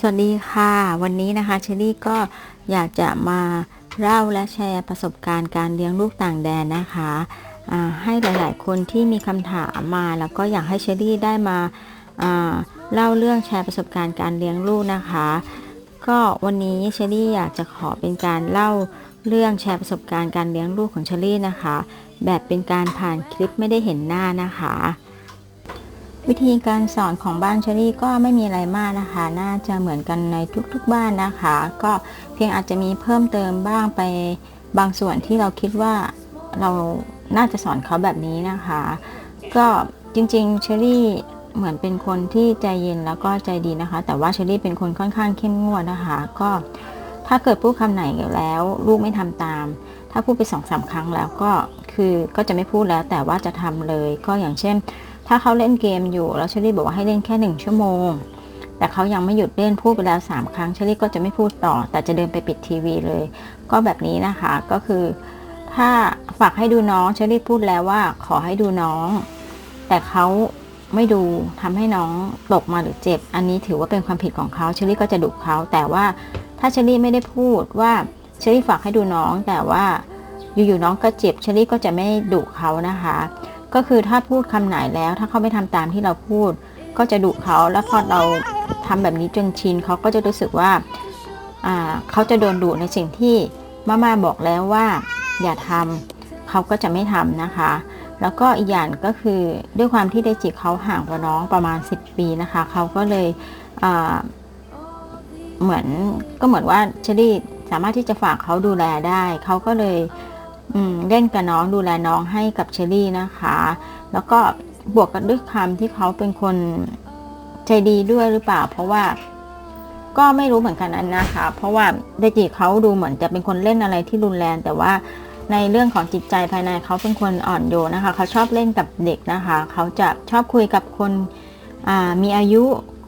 สวัสดีค่ะ วันนี้นะคะเชอรี่ก็อยากจะมาเล่าและแชร์ประสบการณ์การเลี้ยงลูกต่างแดนนะคะให้หลาย ๆ คนที่มีคำถามมาแล้วก็อยากให้เชอรี่ได้มาเล่าเรื่องแชร์ประสบการณ์การเลี้ยงลูกนะคะ ก็วันนี้เชอรี่อยากจะขอเป็นการเล่าเรื่องแชร์ประสบการณ์การเลี้ยงลูกของเชอรี่นะคะ แบบเป็นการผ่านคลิปไม่ได้เห็นหน้านะคะ วิธีการสอนของบ้านเชอรี่ก็ไม่มีอะไรมากนะคะ น่าจะเหมือนกันในทุกๆบ้านนะคะ ก็เพียงอาจจะมีเพิ่มเติมบ้างไปบางส่วนที่เราคิดว่าเราน่าจะสอนเขาแบบนี้นะคะ ก็จริงๆเชอรี่เหมือนเป็นคนที่ใจเย็นแล้วก็ใจดีนะคะ แต่ว่าเชอรี่เป็นคนค่อนข้างเข้มงวดนะคะ ก็ถ้าเกิดพูดคำไหนแล้วลูกไม่ทำตาม ถ้าพูดไปสองสามครั้งแล้วก็คือก็จะไม่พูดแล้วแต่ว่าจะทำเลยก็อย่างเช่น ถ้าเขาเล่นเกมอยู่แล้วเชอรี่บอกว่าให้เล่นแค่หนึ่งชั่วโมง แต่เขายังไม่หยุดเล่นพูดไปแล้ว 3 ครั้งเชอรี่ก็จะไม่พูดต่อ แต่จะเดินไปปิดทีวีเลย ก็แบบนี้นะคะก็คือ ถ้าฝากให้ดูน้องเชอรี่พูดแล้วว่าขอให้ดูน้อง แต่เขาไม่ดูทำให้น้องตกมาหรือเจ็บ อันนี้ถือว่าเป็นความผิดของเขาเชอรี่ก็จะดุเขาแต่ว่าถ้าเชอรี่ไม่ได้พูดว่าเชอรี่ฝากให้ดูน้องแต่ว่าอยู่ๆน้องก็เจ็บเชอรี่ก็จะไม่ดุเขานะคะ ก็คือถ้าพูดคำไหนแล้ว ถ้าเขาไม่ทำตามที่เราพูด ก็จะดุเขาแล้วพอเราทำแบบนี้จนชินเขาก็จะรู้สึกว่าอ่าเขาจะโดนดุในสิ่งที่มาม่าบอกแล้วว่า อย่าทำเขาก็จะไม่ทำนะคะ แล้วก็อีกอย่างก็คือด้วยความที่เดจิเขาห่างกว่าน้องประมาณ 10 ปีนะคะ เขาก็เลยเหมือนก็เหมือนว่าเชอรี่สามารถที่จะฝากเขาดูแลได้ เขาก็เลย เล่นกับน้องดูแลน้องให้กับเชอรี่นะคะ แล้วก็บวกกับด้วยคำที่เขาเป็นคนใจดีด้วยหรือเปล่า เพราะว่าก็ไม่รู้เหมือนกันนั้นนะคะ เพราะว่าเดจิเขาดูเหมือนจะเป็นคนเล่นอะไรที่รุนแรง แต่ว่าในเรื่องของจิตใจภายในเขาเป็นคนอ่อนโยนนะคะ เขาชอบเล่นกับเด็กนะคะ เขาจะชอบคุยกับคนมีอายุ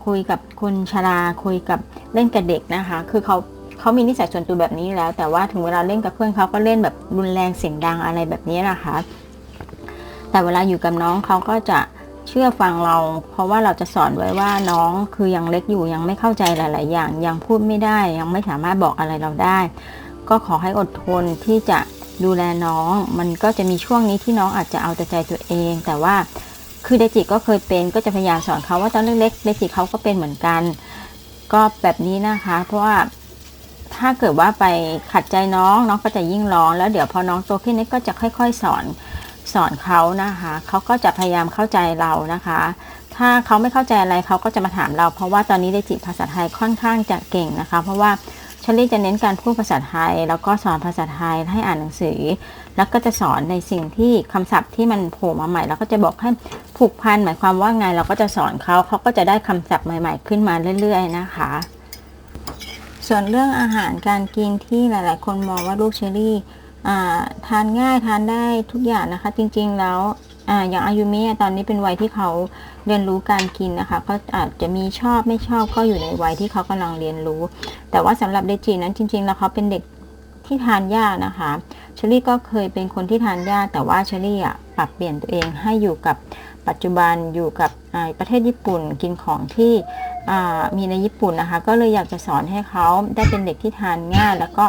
คุยกับคนชราคุยกับเล่นกับเด็กนะคะ คือเขา เขามีนิสัยส่วนตัวแบบนี้แล้ว แต่ว่าถึงเวลาเล่นกับเพื่อนเขาก็เล่นแบบรุนแรงเสียงดังอะไรแบบนี้นะคะ แต่เวลาอยู่กับน้องเขาก็จะเชื่อฟังเรา เพราะว่าเราจะสอนไว้ว่าน้องคือยังเล็กอยู่ยังไม่เข้าใจหลาย ๆ อย่าง ยังพูดไม่ได้ ยังไม่สามารถบอกอะไรเราได้ ก็ขอให้อดทนที่จะดูแลน้อง มันก็จะมีช่วงนี้ที่น้องอาจจะเอาแต่ใจตัวเอง แต่ว่าคือเดจิก็เคยเป็นก็จะพยายามสอนเขาว่าตอนเล็กๆเดจิเขาก็เป็นเหมือนกัน ก็แบบนี้นะคะ เพราะว่า ถ้าเกิดว่าไปขัดใจน้องน้องก็จะยิ่งร้องแล้วเดี๋ยวพอน้องโตขึ้นนี่ก็จะค่อย ๆ สอนสอนเขานะคะเขาก็จะพยายามเข้าใจเรานะคะ ถ้าเขาไม่เข้าใจอะไรเขาก็จะมาถามเรา เพราะว่าตอนนี้เดจิภาษาไทยค่อนข้างจะเก่งนะคะ เพราะว่าชลลี่จะเน้นการพูดภาษาไทย แล้วก็สอนภาษาไทยให้อ่านหนังสือ แล้วก็จะสอนในสิ่งที่คำศัพท์ที่มันโผล่มาใหม่ แล้วก็จะบอกให้ผูกพันหมายความว่าไงเราก็จะสอนเขาเขาก็จะได้คำศัพท์ใหม่ ๆ ขึ้นมาเรื่อย ๆ นะคะ ส่วนเรื่องอาหารการกินที่หลาย ๆ คนมองว่าลูกเชอรี่ทานง่ายทานได้ทุกอย่างนะคะ จริง ๆ แล้วออย่างอายุมิตอนนี้เป็นวัยที่เขาเรียนรู้การกินนะคะ ก็อาจจะมีชอบไม่ชอบก็อยู่ในวัยที่เขากำลังเรียนรู้ แต่ว่าสำหรับเดจินั้นจริง ๆ แล้วเขาเป็นเด็กที่ทานยากนะคะเชอรี่ก็เคยเป็นคนที่ทานยากแต่ว่าเชอรี่อะปรับเปลี่ยนตัวเองให้อยู่กับ ปัจจุบันอยู่กับประเทศญี่ปุ่นกินของที่มีในญี่ปุ่นนะคะ ก็เลยอยากจะสอนให้เขาได้เป็นเด็กที่ทานง่าย แล้วก็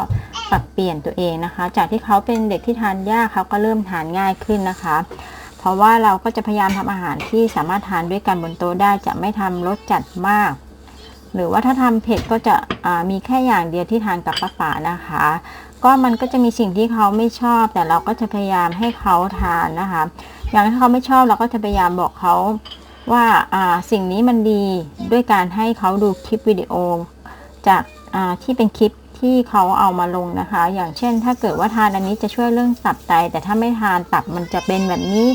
ปรับเปลี่ยนตัวเองนะคะ จากที่เขาเป็นเด็กที่ทานยากเขาก็เริ่มทานง่ายขึ้นนะคะ เพราะว่าเราก็จะพยายามทำอาหารที่สามารถทานด้วยกันบนโต๊ะได้จะไม่ทำรสจัดมาก หรือว่าถ้าทำเผ็ดก็จะมีแค่อย่างเดียวที่ทานกับป้าป๋านะคะ ก็มันก็จะมีสิ่งที่เขาไม่ชอบ แต่เราก็จะพยายามให้เขาทานนะคะ อย่างที่เขาไม่ชอบเราก็จะพยายามบอกเขาว่าสิ่งนี้มันดีด้วยการให้เขาดูคลิปวิดีโอ จากที่เป็นคลิปที่เขาเอามาลงนะคะ อย่างเช่น ถ้าเกิดว่าทานอันนี้จะช่วยเรื่องตับไต แต่ถ้าไม่ทานตับมันจะเป็นแบบนี้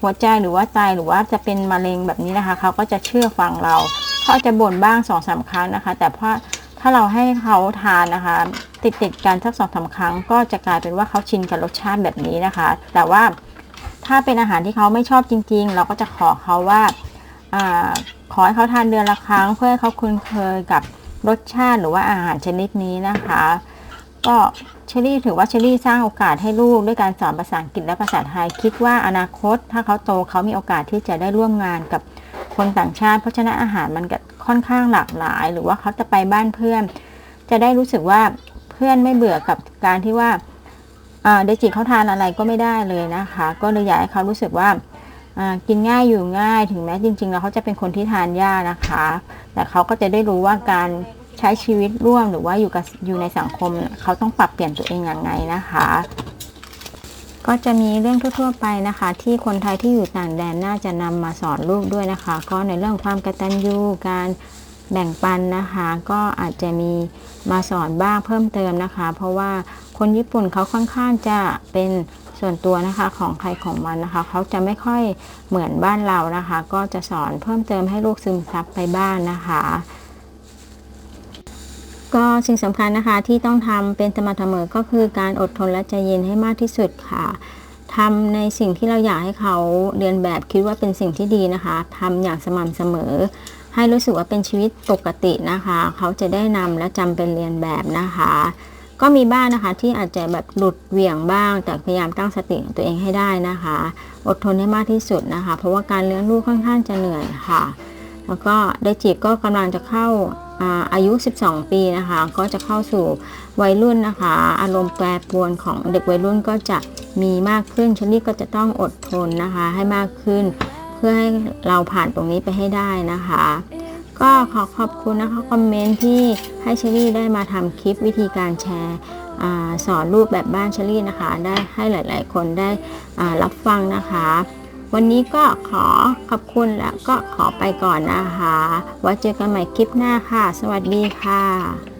หัวใจหรือว่าไตหรือว่าจะเป็นมะเร็งแบบนี้นะคะ เขาก็จะเชื่อฟังเราเขาจะบ่นบ้างสองสาครั้งนะคะ แต่พอถ้าเราให้เขาทานนะคะ ติดติดกันสักสองสาครั้ง ก็จะกลายเป็นว่าเขาชินกับรสชาติแบบนี้นะคะ แต่ว่าถ้าเป็นอาหารที่เขาไม่ชอบจริง ๆ เราก็จะขอเขาว่าอขอให้เขาทานเดือนละครั้ง เพื่อให้เขาคุ้นเคยกับรสชาติหรือว่าอาหารชนิดนี้นะคะ ก็เชอรี่ถือว่าเชอรี่สร้างโอกาสให้ลูกด้วยการสอนภาษาอังกฤษและภาษาไทย คิดว่าอนาคต ถ้าเขาโตเขามีโอกาสที่จะได้ร่วมงานกับคนต่างชาติ เพราะฉะนั้นอาหารมันก็ค่อนข้างหลากหลาย หรือว่าเขาจะไปบ้านเพื่อน จะได้รู้สึกว่า เพื่อนไม่เบื่อกับการที่ว่าเดจิเขาทานอะไรก็ไม่ได้เลยนะคะ ก็เลยอยากให้เขารู้สึกว่ากินง่ายอยู่ง่ายถึงแม้จริงๆแล้วเขาจะเป็นคนที่ทานยากนะคะ แต่เขาก็จะได้รู้ว่าการใช้ชีวิตร่วมหรือว่าอยู่กับอยู่ในสังคมเขาต้องปรับเปลี่ยนตัวเองอย่างไงนะคะ ก็จะมีเรื่องทั่ว ๆ ไปนะคะ ที่คนไทยที่อยู่ต่างแดนน่าจะนำมาสอนลูกด้วยนะคะ ก็ในเรื่องความกตัญญูการ แบ่งปันนะคะก็อาจจะมีมาสอนบ้างเพิ่มเติมนะคะ เพราะว่าคนญี่ปุ่นเขาค่อนข้างจะเป็นส่วนตัวนะคะของใครของมันนะคะ เขาจะไม่ค่อยเหมือนบ้านเรานะคะ ก็จะสอนเพิ่มเติมให้ลูกซึมซับไปบ้างนะคะ ก็สิ่งสำคัญนะคะที่ต้องทำเป็นสม่ำเสมอก็คือการอดทนและใจเย็นให้มากที่สุดค่ะทำในสิ่งที่เราอยากให้เขาเรียนแบบคิดว่าเป็นสิ่งที่ดีนะคะทำอย่างสม่ำเสมอ ให้รู้สึกว่าเป็นชีวิตปกตินะคะ เขาจะได้นำและจำเป็นเรียนแบบนะคะ ก็มีบ้างนะคะที่อาจจะแบบหลุดเหวี่ยงบ้าง แต่พยายามตั้งสติตัวเองให้ได้นะคะ อดทนให้มากที่สุดนะคะ เพราะว่าการเลี้ยงลูกค่อนข้างจะเหนื่อยค่ะ แล้วก็ไดจิก็กำลังจะเข้าอาอายุ 12 ปีนะคะ ก็จะเข้าสู่วัยรุ่นนะคะ อารมณ์แปรปรวนของเด็กวัยรุ่นก็จะมีมากขึ้นเชลลี่ก็จะต้องอดทนนะคะให้มากขึ้น เพื่อให้เราผ่านตรงนี้ไปให้ได้นะคะ ก็ขอขอบคุณนะคะคอมเมนต์ที่ให้เชลลี่ได้มาทำคลิปวิธีการแชร์อสอนรูปแบบบ้านเชลลี่นะคะ ได้ให้หลาย ๆ คนได้รับฟังนะคะ วันนี้ก็ขอขอบคุณแล้วก็ขอไปก่อนนะคะไว้เจอกันใหม่คลิปหน้าค่ะ สวัสดีค่ะ